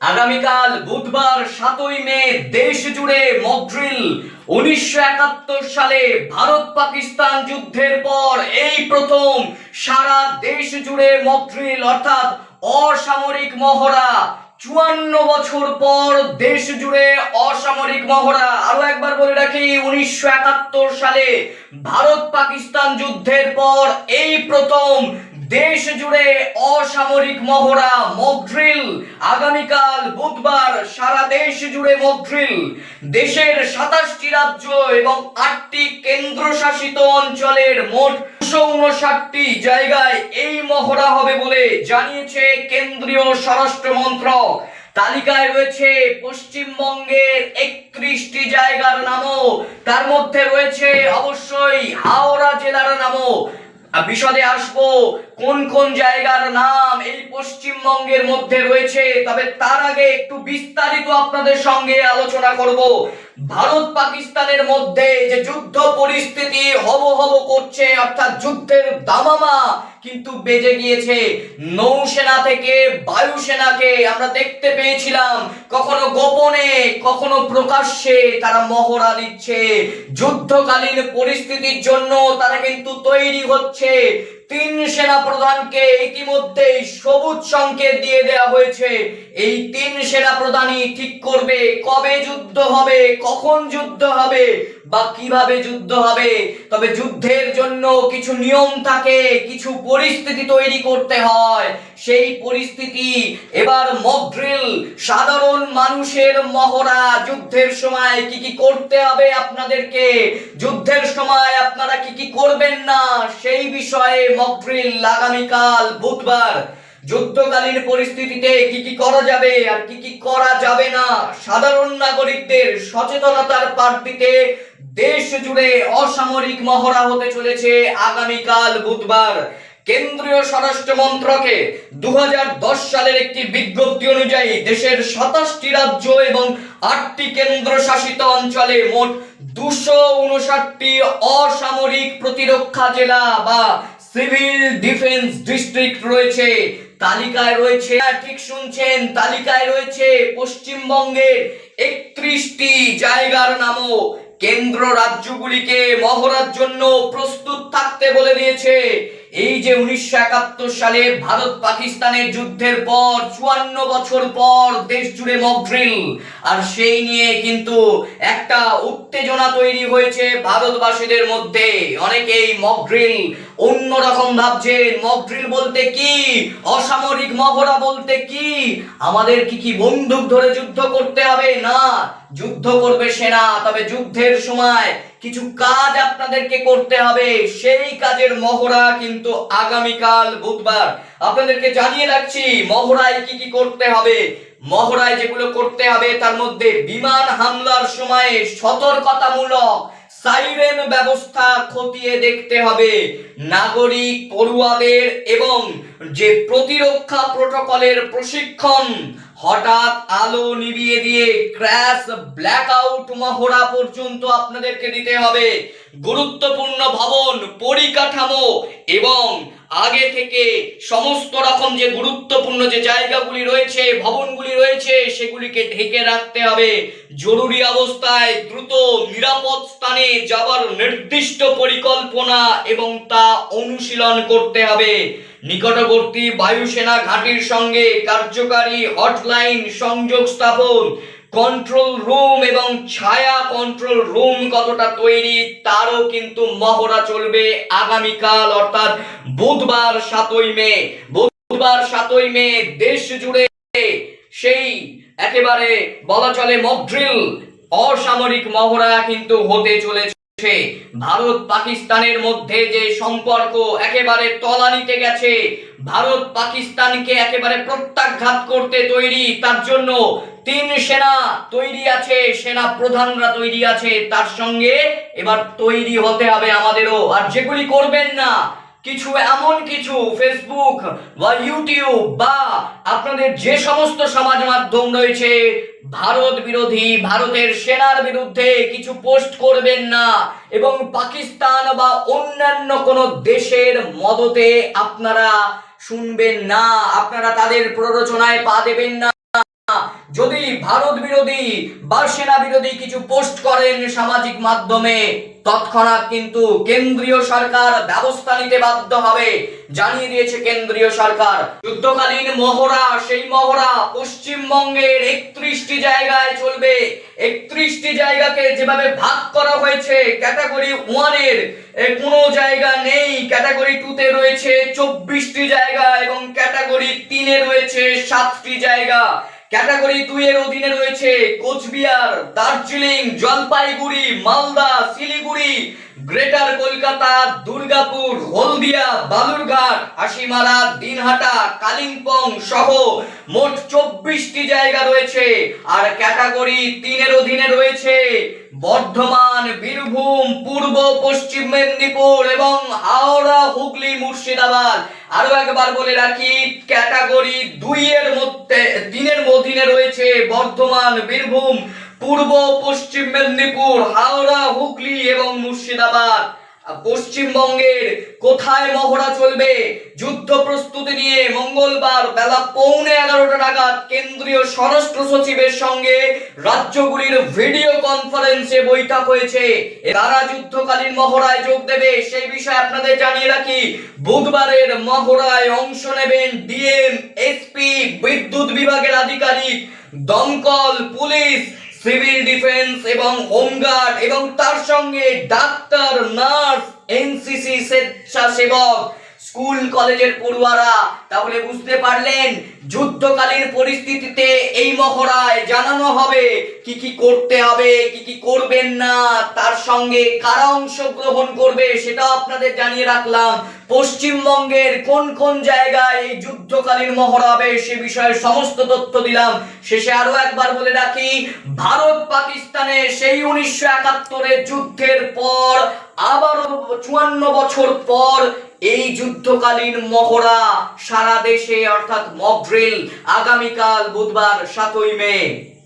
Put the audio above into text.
আগামীকাল বুধবার সাতই মে দেশ জুড়ে মকড্রিল উনিশশো একাত্তর সালে ভারত পাকিস্তান যুদ্ধের পর এই প্রথম সারা দেশ জুড়ে মকড্রিল অর্থাৎ অসামরিক মহড়া। চুয়ান্ন বছর পর দেশ জুড়ে অসামরিক মহড়া। আরও একবার বলে রাখি, উনিশশো একাত্তর সালে ভারত পাকিস্তান যুদ্ধের পর এই প্রথম দেশ জুড়ে অসামরিক মহড়া মকড্রিল আগামীকাল বুধবার সারা দেশ জুড়ে মকড্রিল দেশের সাতাশটি রাজ্য এবং আটটি কেন্দ্রশাসিত অঞ্চলের মোট উনষাটটি জায়গায় এই মহড়া হবে বলে জানিয়েছে কেন্দ্রীয় স্বরাষ্ট্র মন্ত্রক। তালিকায় রয়েছে পশ্চিমবঙ্গের একত্রিশটি জায়গার নামও। তার মধ্যে রয়েছে অবশ্যই হাওড়া জেলার নামও। বিশদে আসব কোন কোন জায়গার নাম এই পশ্চিমবঙ্গের মধ্যে রয়েছে, তবে তার আগে একটু বিস্তারিত আপনাদের সঙ্গে আলোচনা করব। ভারত পাকিস্তানের মধ্যে যে যুদ্ধ পরিস্থিতি হব হব করছে, অর্থাৎ যুদ্ধের দামামা কিন্তু বেজে গিয়েছে। নৌসেনা থেকে বায়ুসেনাকে আমরা দেখতে পেয়েছিলাম। কখনো গোপনে, কখনো প্রকাশ্যে তারা মহড়া দিচ্ছে। যুদ্ধকালীন পরিস্থিতির জন্য তারা কিন্তু তৈরি হচ্ছে। তিন সেনা প্রধানকে ইতিমধ্যে সবুজ সংকেত দিয়ে দেওয়া হয়েছে। এই তিন সেনা প্রধানই ঠিক করবে, কবে যুদ্ধ হবে, কখন যুদ্ধ হবে বা কীভাবে যুদ্ধ হবে? তবে যুদ্ধের জন্য কিছু নিয়ম থাকে, কিছু পরিস্থিতি তৈরি করতে হয়। সেই পরিস্থিতি, এবার মকড্রিল সাধারণ মানুষের মহড়া, যুদ্ধের সময় কি কি করতে হবে আপনাদেরকে? যুদ্ধের সময় আপনারা কি কি করবেন না? সেই বিষয়ে মকড্রিল আগামীকাল বুধবার যুদ্ধকালীন পরিস্থিতিতে কি কি করা যাবে আর কি কি করা যাবে না? সাধারণ নাগরিকদের সচেতনতার পাঠ দিতে দেশ জুড়ে অসামরিক মহড়া হতে চলেছে আগামীকাল বুধবার। কেন্দ্রীয় স্বরাষ্ট্র মন্ত্রকে দুই হাজার দশ সালের একটি বিজ্ঞপ্তি অনুযায়ী দেশের সাতাশটি রাজ্য এবং আটটি কেন্দ্র শাসিত অঞ্চলে মোট দুশো উনষাটটি অসামরিক প্রতিরক্ষা জেলা বা সিভিল ডিফেন্স ডিস্ট্রিক্ট রয়েছে। তালিকায় রয়েছে হ্যাঁ, ঠিক শুনছেন তালিকায় রয়েছে পশ্চিমবঙ্গের একত্রিশটি জায়গার নামও। কেন্দ্র রাজ্যগুলিকে মহড়ার জন্য প্রস্তুত থাকতে বলে দিয়েছে। এই যে উনিশশো একাত্তর সালে ভারত পাকিস্তানের যুদ্ধের পর, চুয়ান্ন বছর পর দেশ জুড়ে মকড্রিল আর সেই নিয়ে কিন্তু একটা উত্তেজনা তৈরি হয়েছে ভারতবাসীদের মধ্যে। অনেকেই মকড্রিল অন্যরকম ভাবছেন। মকড্রিল বলতে কি? অসামরিক মহড়া বলতে কি? আমাদের কি কি বন্দুক ধরে যুদ্ধ করতে হবে? না, যুদ্ধ করবে সেনা। তবে যুদ্ধের সময় কিছু কাজ আপনাদেরকে করতে হবে। সেই কাজের মহড়া কিন্তু আগামীকাল বুধবার। আপনাদেরকে জানিয়ে রাখছি, মহড়ায় কি কি করতে হবে? মহড়ায় যেগুলো করতে হবে, তার মধ্যে বিমান হামলার সময়ে সতর্কতামূলক সাইরেন ব্যবস্থা খতিয়ে দেখতে হবে। নাগরিক পড়ুয়াদের এবং যে প্রতিরক্ষা প্রোটোকলের প্রশিক্ষণ হঠাৎ আলো নিভিয়ে দিয়ে ক্র্যাশ, ব্ল্যাকআউট মহড়া পর্যন্ত আপনাদেরকে দিতে হবে। গুরুত্বপূর্ণ ভবন, পরিকাঠামো এবং আগে থেকে সমস্ত রকম যে গুরুত্বপূর্ণ যে জায়গাগুলি রয়েছে, ভবনগুলি রয়েছে, সেগুলিকে ঢেকে রাখতে হবে। জরুরি অবস্থায় দ্রুত নিরাপদ স্থানে যাওয়ার নির্দিষ্ট পরিকল্পনা এবং তা অনুশীলন করতে হবে। নিকটবর্তী বায়ুসেনা ঘাঁটির সঙ্গে কার্যকারী হটলাইন সংযোগ স্থাপন কন্ট্রোল রুম এবং ছায়া কন্ট্রোল রুম কতটা তৈরি তারও কিন্তু মহড়া চলবে আগামীকাল, অর্থাৎ বুধবার সাতই মে। বুধবার সাতই মে, দেশ জুড়ে সেই একেবারে বলা চলে মকড্রিল, অসামরিক মহড়া কিন্তু হতে চলেছে। ভারত পাকিস্তানের মধ্যে যে সম্পর্ক একেবারে তলানিতে গেছে, ভারত পাকিস্তানকে একেবারে প্রত্যাঘাত করতে তৈরি, তার জন্য তিন সেনা তৈরি আছে, সেনা প্রধানরা তৈরি আছে, তার সঙ্গে এবার তৈরি হতে হবে আমাদেরও। আর যেগুলি করবেন না কিছু এমন কিছু ফেসবুক বা ইউটিউব বা আপনাদের যে সমস্ত সমাজ মাধ্যম রয়েছে, ভারত বিরোধী, ভারতের সেনার বিরুদ্ধে কিছু পোস্ট করবেন না এবং পাকিস্তান বা অন্যান্য কোনো দেশের মদতে আপনারা শুনবেন না, আপনারা তাদের প্ররোচনায় পা দেবেন না। যদি ভারত বিরোধী বা সেনা বিরোধী কিছু পোস্ট করেন সামাজিক মাধ্যমে, তৎক্ষণাৎ কিন্তু কেন্দ্রীয় সরকার ব্যবস্থা নিতে বাধ্য হবে, জানিয়ে দিয়েছে কেন্দ্রীয় সরকার। যুদ্ধকালীন মহড়া, সেই মহড়া পশ্চিমবঙ্গের একত্রিশটি জায়গায় চলবে। একত্রিশটি জায়গাকে যেভাবে ভাগ করা হয়েছে, ক্যাটাগরি ওয়ানের কোনো জায়গা নেই। ক্যাটাগরি টুতে রয়েছে চব্বিশটি জায়গা এবং ক্যাটাগরি তিনে রয়েছে সাতটি জায়গা। ক্যাটাগরি দুই এর অধীনে রয়েছে কোচবিহার দার্জিলিং জলপাইগুড়ি মালদা শিলিগুড়ি গ্রেটার কলকাতা, দুর্গাপুর, হলদিয়া, বালুরঘাট হাসিমারা দিনহাটা, কালিম্পং সহ মোট চব্বিশটি জায়গা রয়েছে। আর ক্যাটাগরি তিনের অধীনে রয়েছে বর্ধমান, বীরভূম, পূর্ব, পশ্চিম মেদিনীপুর এবং হাওড়া, হুগলি, মুর্শিদাবাদ। আরও একবার বলে রাখি, ক্যাটাগরি দুই এর মধ্যে, তিনের অধীনে রয়েছে বর্ধমান, বীরভূম পূর্ব, পশ্চিম মেদিনীপুর, হাওড়া, হুগলি এবং মুর্শিদাবাদ। পশ্চিমবঙ্গের কোথায় মহড়া চলবে? যুদ্ধ প্রস্তুতি নিয়ে মঙ্গলবার বেলা পৌনে এগারোটা নাগাদ কেন্দ্রীয় স্বরাষ্ট্র সচিবের সঙ্গে রাজ্যগুলির ভিডিও কনফারেন্সে বৈঠক হয়েছে। তারা যুদ্ধকালীন মহড়ায় যোগ দেবে, সেই বিষয়ে আপনাদের জানিয়ে রাখি, বুধবারের মহড়ায় অংশ নেবেন ডিএম, এসপি, বিদ্যুৎ বিভাগের আধিকারিক, দমকল, পুলিশ সিভিল ডিফেন্স এবং হোমগার্ড এবং তার সঙ্গে ডাক্তার নার্স এনসিসি স্বেচ্ছাসেবক। স্কুল, কলেজের পড়ুয়ারা তাহলে বুঝতে পারলেন যুদ্ধকালীন পরিস্থিতিতে এই মহড়ায় জানানো হবে কি কি করতে হবে, কি কি করবেন না, তার সঙ্গে কারা অংশগ্রহণ করবে সেটাও আপনাদের জানিয়ে রাখলাম। পশ্চিমবঙ্গের কোন কোন জায়গায় এই যুদ্ধকালীন মহড়া হবে সে বিষয়ে সমস্ত তথ্য দিলাম। শেষে আরও একবার বলে রাখি ভারত পাকিস্তানে সেই উনিশশো একাত্তরের যুদ্ধের পর আবারও চুয়ান্ন বছর পর এই যুদ্ধকালীন মহড়া সারা দেশে, অর্থাৎ মকড্রিল আগামীকাল বুধবার সাতই মে।